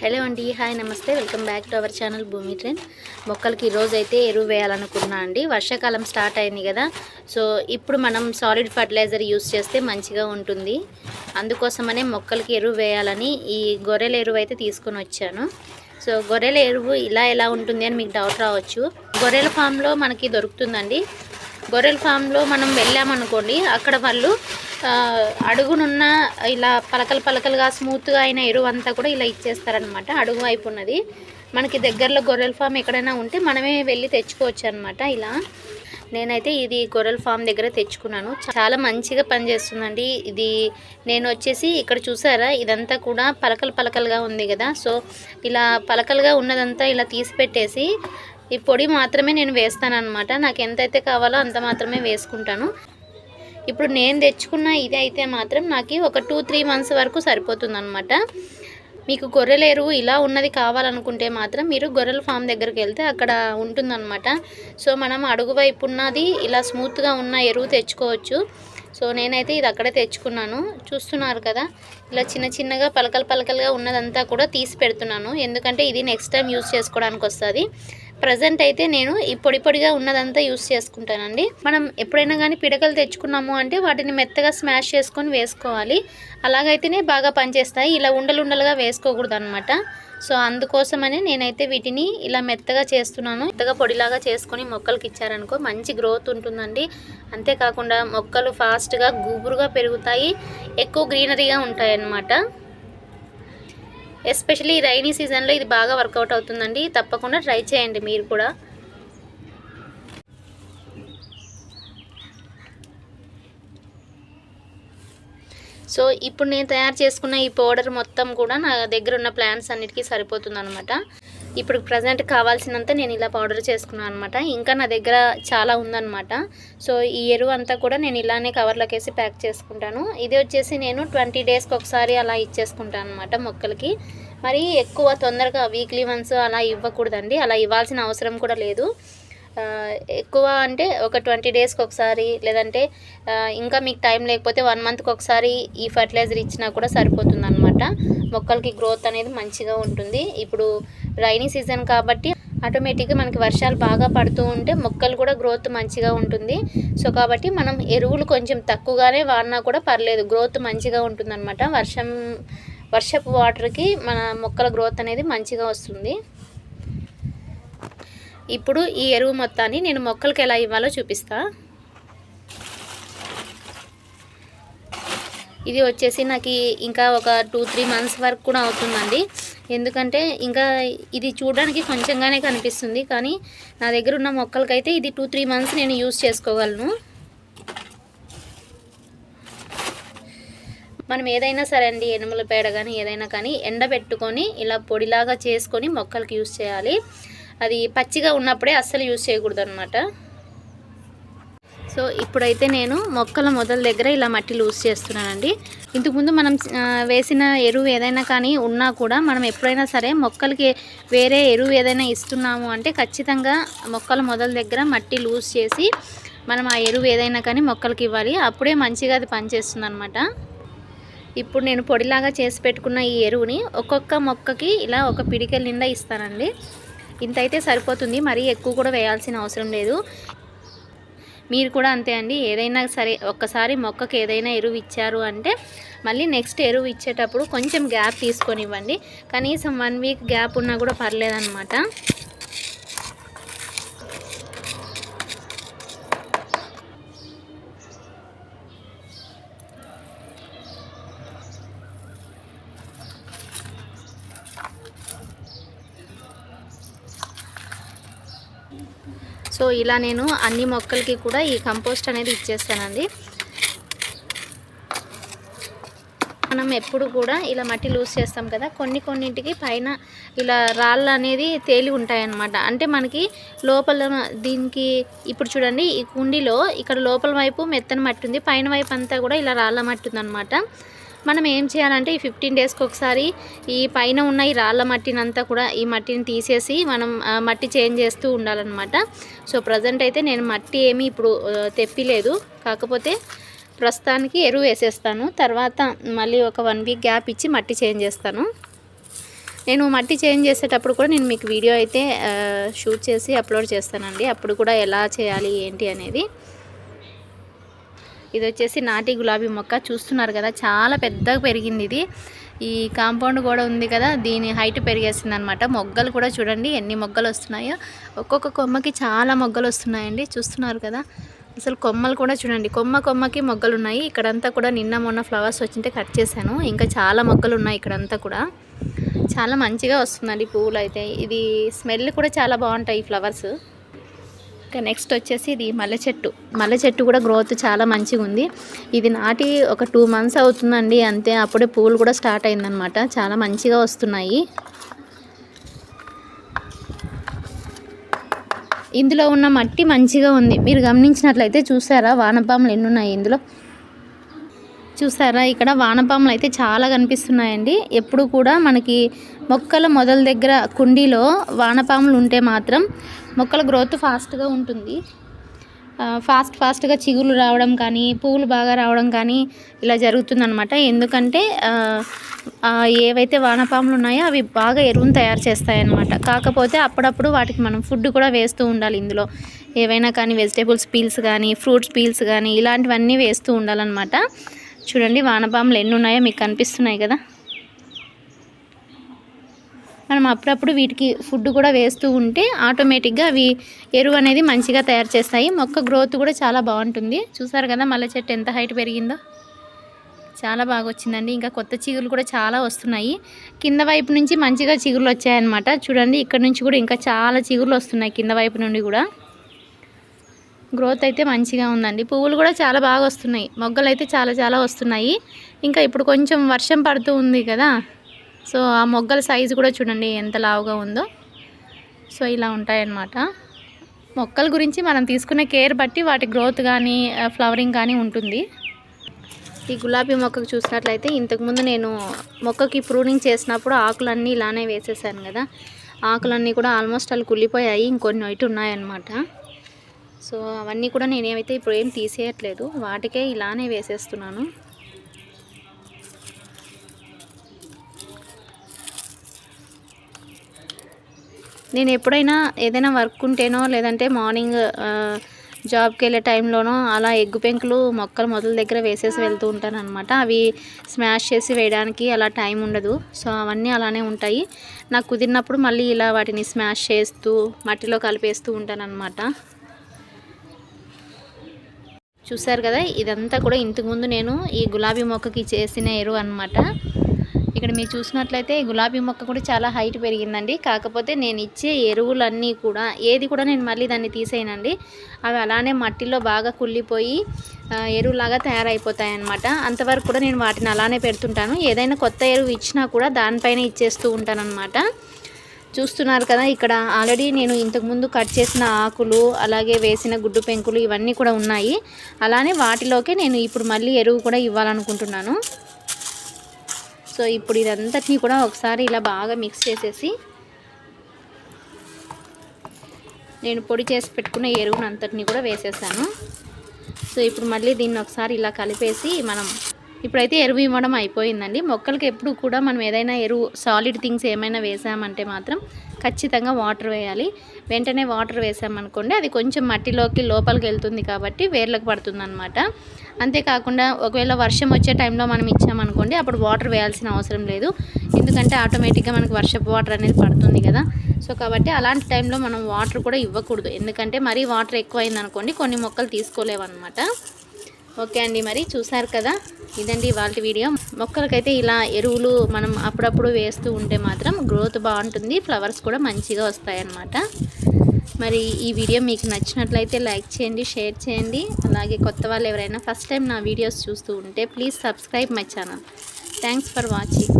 Hello అండి hi నమస్తే. Welcome back to our channel Bhoomi trend. మొక్కలకి ఈరోజు అయితే ఎరువు వేయాలనుకున్నా అండి. వర్షాకాలం స్టార్ట్ అయింది కదా. సో ఇప్పుడు మనం సాలిడ్ ఫర్టిలైజర్ యూస్ చేస్తే మంచిగా ఉంటుంది. అందుకోసమనే మొక్కలకి ఎరువు వేయాలని ఈ గొర్రెల ఎరువు అయితే తీసుకొని వచ్చాను. సో గొర్రెల ఎరువు ఇలా ఎలా ఉంటుంది అని మీకు డౌట్ రావచ్చు. గొర్రెల ఫామ్లో మనకి దొరుకుతుందండి. గొర్రెల ఫామ్లో మనం వెళ్ళామనుకోండి అక్కడ వాళ్ళు అడుగునున్న ఇలా పలకలు పలకలుగా స్మూత్గా అయిన ఎరువు అంతా కూడా ఇలా ఇచ్చేస్తారనమాట అడుగు వైపు ఉన్నది. మనకి దగ్గరలో గొర్రెల ఫామ్ ఎక్కడైనా ఉంటే మనమే వెళ్ళి తెచ్చుకోవచ్చు అనమాట ఇలా. నేనైతే ఇది గొర్రెల ఫామ్ దగ్గర తెచ్చుకున్నాను. చాలా మంచిగా పనిచేస్తుందండి ఇది. నేను వచ్చేసి ఇక్కడ చూసారా? ఇదంతా కూడా పలకలు పలకలుగా ఉంది కదా. సో ఇలా పలకలుగా ఉన్నదంతా ఇలా తీసి పెట్టేసి ఈ పొడి మాత్రమే నేను వేస్తాను అనమాట నాకు ఎంతైతే కావాలో అంత మాత్రమే వేసుకుంటాను. ఇప్పుడు నేను తెచ్చుకున్న ఇది అయితే మాత్రం నాకు ఒక టూ త్రీ మంత్స్ వరకు సరిపోతుందనమాట మీకు గొర్రెల ఎరువు ఇలా ఉన్నది కావాలనుకుంటే మాత్రం మీరు గొర్రెల ఫామ్ దగ్గరికి వెళ్తే అక్కడ ఉంటుందన్నమాట. సో మనం అడుగు వైపు ఉన్నది ఇలా స్మూత్గా ఉన్న ఎరువు తెచ్చుకోవచ్చు. సో నేనైతే ఇది అక్కడే తెచ్చుకున్నాను. చూస్తున్నారు కదా ఇలా చిన్న చిన్నగా పలకలు పలకలుగా ఉన్నదంతా కూడా తీసి పెడుతున్నాను. ఎందుకంటే ఇది నెక్స్ట్ టైం యూస్ చేసుకోవడానికి వస్తుంది. ప్రజెంట్ అయితే నేను ఈ పొడి పొడిగా ఉన్నదంతా యూస్ చేసుకుంటానండి. మనం ఎప్పుడైనా కానీ పిడకలు తెచ్చుకున్నాము అంటే వాటిని మెత్తగా స్మాష్ చేసుకొని వేసుకోవాలి. అలాగైతేనే బాగా పనిచేస్తాయి. ఇలా ఉండలు ఉండలుగా వేసుకోకూడదు అనమాట సో అందుకోసమనే నేనైతే వీటిని ఇలా మెత్తగా చేస్తున్నాను. మెత్తగా పొడిలాగా చేసుకొని మొక్కలకి ఇచ్చారనుకో మంచి గ్రోత్ ఉంటుందండి. అంతేకాకుండా మొక్కలు ఫాస్ట్గా గుబురుగా పెరుగుతాయి. ఎక్కువ గ్రీనరీగా ఉంటాయి అన్నమాట ఎస్పెషలీ రైనీ సీజన్లో ఇది బాగా వర్కౌట్ అవుతుందండి. తప్పకుండా ట్రై చేయండి మీరు కూడా. సో ఇప్పుడు నేను తయారు చేసుకున్న ఈ పౌడర్ మొత్తం కూడా నా దగ్గర ఉన్న ప్లాంట్స్ అన్నిటికీ సరిపోతుంది అనమాట ఇప్పుడు ప్రజెంట్ కావాల్సినంత నేను ఇలా పౌడర్ చేసుకున్నాను అనమాట ఇంకా నా దగ్గర చాలా ఉందన్నమాట. సో ఈ ఎరువు అంతా కూడా నేను ఇలానే కవర్లోకి వేసి ప్యాక్ చేసుకుంటాను. ఇది వచ్చేసి నేను ట్వంటీ డేస్కి ఒకసారి అలా ఇచ్చేసుకుంటాను అనమాట మొక్కలకి. మరి ఎక్కువ తొందరగా వీక్లీ వన్స్ అలా ఇవ్వకూడదండి. అలా ఇవ్వాల్సిన అవసరం కూడా లేదు. ఎక్కువ అంటే ఒక ట్వంటీ డేస్కి ఒకసారి లేదంటే ఇంకా మీకు టైం లేకపోతే వన్ మంత్కి ఒకసారి ఈ ఫర్టిలైజర్ ఇచ్చినా కూడా సరిపోతుంది అనమాట మొక్కలకి గ్రోత్ అనేది మంచిగా ఉంటుంది. ఇప్పుడు రైనీ సీజన్ కాబట్టి ఆటోమేటిక్గా మనకి వర్షాలు బాగా పడుతూ ఉంటే మొక్కలు కూడా గ్రోత్ మంచిగా ఉంటుంది. సో కాబట్టి మనం ఎరువులు కొంచెం తక్కువగానే వాడినా కూడా పర్లేదు గ్రోత్ మంచిగా ఉంటుందన్నమాట. వర్షం వర్షపు వాటర్కి మన మొక్కల గ్రోత్ అనేది మంచిగా వస్తుంది. ఇప్పుడు ఈ ఎరువు మొత్తాన్ని నేను మొక్కలకి ఎలా ఇవ్వాలో చూపిస్తా. ఇది వచ్చేసి నాకు ఇంకా ఒక టూ త్రీ మంత్స్ వరకు కూడా అవుతుందండి. ఎందుకంటే ఇంకా ఇది చూడడానికి కొంచెంగానే కనిపిస్తుంది కానీ నా దగ్గర ఉన్న మొక్కలకైతే ఇది టూ త్రీ మంత్స్ నేను యూస్ చేసుకోగలను. మనం ఏదైనా సరే అండి ఎనుముల పేడ కానీ ఏదైనా కానీ ఎండబెట్టుకొని ఇలా పొడిలాగా చేసుకొని మొక్కలకి యూస్ చేయాలి. అది పచ్చిగా ఉన్నప్పుడే అస్సలు యూస్ చేయకూడదు అనమాట సో ఇప్పుడైతే నేను మొక్కల మొదల దగ్గర ఇలా మట్టి లూజ్ చేస్తున్నానండి. ఇంతకుముందు మనం వేసిన ఎరువు ఏదైనా కానీ ఉన్నా కూడా మనం ఎప్పుడైనా సరే మొక్కలకి వేరే ఎరువు ఏదైనా ఇస్తున్నాము అంటే ఖచ్చితంగా మొక్కల మొదల దగ్గర మట్టి లూజ్ చేసి మనం ఆ ఎరువు ఏదైనా కానీ మొక్కలకి ఇవ్వాలి. అప్పుడే మంచిగా అది పనిచేస్తుంది అనమాట ఇప్పుడు నేను పొడిలాగా చేసి పెట్టుకున్న ఈ ఎరువుని ఒక్కొక్క మొక్కకి ఇలా ఒక పిడికెల నిండా ఇస్తానండి. ఇంత అయితే సరిపోతుంది. మరీ ఎక్కువ కూడా వేయాల్సిన అవసరం లేదు. మీరు కూడా అంతే అండి. ఏదైనా సరే ఒక్కసారి మొక్కకి ఏదైనా ఎరువు ఇచ్చారు అంటే మళ్ళీ నెక్స్ట్ ఎరువు ఇచ్చేటప్పుడు కొంచెం గ్యాప్ తీసుకొని ఇవ్వండి. కనీసం వన్ వీక్ గ్యాప్ ఉన్నా కూడా పర్లేదన్నమాట. సో ఇలా నేను అన్ని మొక్కలకి కూడా ఈ కంపోస్ట్ అనేది ఇచ్చేస్తానండి. మనం ఎప్పుడు కూడా ఇలా మట్టి లూజ్ చేస్తాం కదా కొన్ని కొన్నింటికి పైన ఇలా రాళ్ళు అనేది తేలి ఉంటాయన్నమాట. అంటే మనకి లోపల దీనికి ఇప్పుడు చూడండి ఈ కుండీలో ఇక్కడ లోపల వైపు మెత్తని మట్టి ఉంది పైన వైపు అంతా కూడా ఇలా రాళ్ళ మట్టి ఉందన్నమాట. మనం ఏం చేయాలంటే ఈ ఫిఫ్టీన్ డేస్కి ఒకసారి ఈ పైన ఉన్న ఈ రాళ్ళ మట్టిని అంతా కూడా ఈ మట్టిని తీసేసి మనం మట్టి చేంజ్ చేస్తూ ఉండాలన్నమాట. సో ప్రజెంట్ అయితే నేను మట్టి ఏమీ ఇప్పుడు తెప్పిలేదు. కాకపోతే ప్రస్తుతానికి ఎరువు వేసేస్తాను. తర్వాత మళ్ళీ ఒక వన్ వీక్ గ్యాప్ ఇచ్చి మట్టి చేంజ్ చేస్తాను. నేను మట్టి చేంజ్ చేసేటప్పుడు కూడా నేను మీకు వీడియో అయితే షూట్ చేసి అప్లోడ్ చేస్తానండి. అప్పుడు కూడా ఎలా చేయాలి ఏంటి అనేది. ఇది వచ్చేసి నాటి గులాబీ మొక్క. చూస్తున్నారు కదా చాలా పెద్దగా పెరిగింది ఇది. ఈ కాంపౌండ్ కూడా ఉంది కదా దీని హైట్ పెరిగేసింది అనమాట మొగ్గలు కూడా చూడండి ఎన్ని మొగ్గలు వస్తున్నాయో. ఒక్కొక్క కొమ్మకి చాలా మొగ్గలు వస్తున్నాయండి చూస్తున్నారు కదా. అసలు కొమ్మలు కూడా చూడండి కొమ్మ కొమ్మకి మొగ్గలు ఉన్నాయి. ఇక్కడంతా కూడా నిన్న మొన్న ఫ్లవర్స్ వచ్చింటే కట్ చేశాను. ఇంకా చాలా మొగ్గలు ఉన్నాయి ఇక్కడంతా కూడా. చాలా మంచిగా వస్తుందండి పువ్వులు అయితే ఇది స్మెల్ కూడా చాలా బాగుంటాయి ఈ ఫ్లవర్స్. ఇంకా నెక్స్ట్ వచ్చేసి ఇది మల్లె చెట్టు. మల్లె చెట్టు కూడా గ్రోత్ చాలా మంచిగా ఉంది. ఇది నాటి ఒక టూ మంత్స్ అవుతుందండి. అంతే అప్పుడే పూలు కూడా స్టార్ట్ అయిందనమాట చాలా మంచిగా వస్తున్నాయి. ఇందులో ఉన్న మట్టి మంచిగా ఉంది. మీరు గమనించినట్లయితే చూసారా వానపాములు ఎన్ని ఉన్నాయి ఇందులో? చూసారా ఇక్కడ వానపాములు అయితే చాలా కనిపిస్తున్నాయండి. ఎప్పుడు కూడా మనకి మొక్కల మొదల దగ్గర కుండీలో వానపాములు ఉంటే మాత్రం మొక్కల గ్రోత్ ఫాస్ట్గా ఉంటుంది. ఫాస్ట్ ఫాస్ట్గా చిగులు రావడం కానీ పువ్వులు బాగా రావడం కానీ ఇలా జరుగుతుందనమాట ఎందుకంటే ఏవైతే వానపాములు ఉన్నాయో అవి బాగా ఎరువును తయారు చేస్తాయన్నమాట. కాకపోతే అప్పుడప్పుడు వాటికి మనం ఫుడ్ కూడా వేస్తూ ఉండాలి ఇందులో. ఏవైనా కానీ వెజిటేబుల్స్ పీల్స్ కానీ ఫ్రూట్స్ పీల్స్ కానీ ఇలాంటివన్నీ వేస్తూ ఉండాలన్నమాట. చూడండి వానపాములు ఎన్ని ఉన్నాయో మీకు కనిపిస్తున్నాయి కదా? మనం అప్పుడప్పుడు వీటికి ఫుడ్ కూడా వేస్తూ ఉంటే ఆటోమేటిక్గా అవి ఎరువు అనేది మంచిగా తయారు చేస్తాయి. మొక్క గ్రోత్ కూడా చాలా బాగుంటుంది. చూసారు కదా మల్లె చెట్టు ఎంత హైట్ పెరిగిందో? చాలా బాగా వచ్చిందండి. ఇంకా కొత్త చిగురులు కూడా చాలా వస్తున్నాయి. కింద వైపు నుంచి మంచిగా చిగురులు వచ్చాయన్నమాట. చూడండి ఇక్కడ నుంచి కూడా ఇంకా చాలా చిగురులు వస్తున్నాయి కింద వైపు నుండి కూడా. గ్రోత్ అయితే మంచిగా ఉందండి. పువ్వులు కూడా చాలా బాగా వస్తున్నాయి. మొగ్గలు అయితే చాలా చాలా వస్తున్నాయి. ఇంకా ఇప్పుడు కొంచెం వర్షం పడుతూ ఉంది కదా. సో ఆ మొగ్గల సైజు కూడా చూడండి ఎంత లావుగా ఉందో. సో ఇలా ఉంటాయన్నమాట. మొక్కల గురించి మనం తీసుకునే కేర్ బట్టి వాటి గ్రోత్ కానీ ఫ్లవరింగ్ కానీ ఉంటుంది. ఈ గులాబీ మొక్కకు చూసినట్లయితే ఇంతకుముందు నేను మొక్కకి ప్రూనింగ్ చేసినప్పుడు ఆకులన్నీ ఇలానే వేసేసాను కదా. ఆకులన్నీ కూడా ఆల్మోస్ట్ అవి కుళ్ళిపోయాయి ఇంకొన్ని అయితే ఉన్నాయన్నమాట. సో అవన్నీ కూడా నేనేమైతే ఇప్పుడు ఏం తీసేయట్లేదు వాటికే ఇలానే వేసేస్తున్నాను. నేను ఎప్పుడైనా ఏదైనా వర్క్ ఉంటేనో లేదంటే మార్నింగ్ జాబ్కి వెళ్ళే టైంలోనో అలా ఎగ్గు పెంకులు మొక్కలు మొదల దగ్గర వేసేసి వెళ్తూ ఉంటాను అనమాట అవి స్మాష్ చేసి వేయడానికి అలా టైం ఉండదు. సో అవన్నీ అలానే ఉంటాయి. నాకు కుదిరినప్పుడు మళ్ళీ ఇలా వాటిని స్మాష్ చేస్తూ మట్టిలో కలిపేస్తూ ఉంటాను అనమాట చూసారు కదా ఇదంతా కూడా ఇంతకుముందు నేను ఈ గులాబీ మొక్కకి చేసిన ఎరువు అనమాట ఇక్కడ మీరు చూసినట్లయితే గులాబీ మొక్క కూడా చాలా హైట్ పెరిగిందండి. కాకపోతే నేను ఇచ్చే ఎరువులన్నీ కూడా ఏది కూడా నేను మళ్ళీ దాన్ని తీసేయనండి. అవి అలానే మట్టిలో బాగా కుళ్ళిపోయి ఎరువులాగా తయారైపోతాయి అన్నమాట అంతవరకు కూడా నేను వాటిని అలానే పెడుతుంటాను. ఏదైనా కొత్త ఎరువు ఇచ్చినా కూడా దానిపైన ఇచ్చేస్తూ ఉంటాను అనమాట చూస్తున్నారు కదా ఇక్కడ ఆల్రెడీ నేను ఇంతకుముందు కట్ చేసిన ఆకులు అలాగే వేసిన గుడ్డు పెంకులు ఇవన్నీ కూడా ఉన్నాయి. అలానే వాటిలోకే నేను ఇప్పుడు మళ్ళీ ఎరువు కూడా ఇవ్వాలనుకుంటున్నాను. సో ఇప్పుడు ఇదంతటినీ కూడా ఒకసారి ఇలా బాగా మిక్స్ చేసేసి నేను పొడి చేసి పెట్టుకున్న ఎరువును అంతటిని కూడా వేసేసాను. సో ఇప్పుడు మళ్ళీ దీన్ని ఒకసారి ఇలా కలిపేసి మనం ఇప్పుడైతే ఎరువు ఇవ్వడం అయిపోయిందండి. మొక్కలకి ఎప్పుడు కూడా మనం ఏదైనా ఎరువు సాలిడ్ థింగ్స్ ఏమైనా వేసామంటే మాత్రం ఖచ్చితంగా వాటర్ వేయాలి. వెంటనే వాటర్ వేసామనుకోండి అది కొంచెం మట్టిలోకి లోపలికి వెళ్తుంది కాబట్టి వేర్లకు పడుతుంది అనమాట అంతేకాకుండా ఒకవేళ వర్షం వచ్చే టైంలో మనం ఇచ్చామనుకోండి అప్పుడు వాటర్ వేయాల్సిన అవసరం లేదు. ఎందుకంటే ఆటోమేటిక్గా మనకు వర్షపు వాటర్ అనేది పడుతుంది కదా. సో కాబట్టి అలాంటి టైంలో మనం వాటర్ కూడా ఇవ్వకూడదు. ఎందుకంటే మరీ వాటర్ ఎక్కువైంది అనుకోండి కొన్ని మొక్కలు తీసుకోలేవన్నమాట. ఓకే అండి మరి చూసారు కదా? ఇదండి వాళ్ళ వీడియో. మొక్కలకైతే ఇలా ఎరువులు మనం అప్పుడప్పుడు వేస్తూ ఉంటే మాత్రం గ్రోత్ బాగుంటుంది. ఫ్లవర్స్ కూడా మంచిగా వస్తాయన్నమాట. మరి ఈ వీడియో మీకు నచ్చినట్లయితే లైక్ చేయండి షేర్ చేయండి. అలాగే కొత్త వాళ్ళు ఎవరైనా ఫస్ట్ టైం నా వీడియోస్ చూస్తూ ఉంటే please subscribe my channel. Thanks for watching.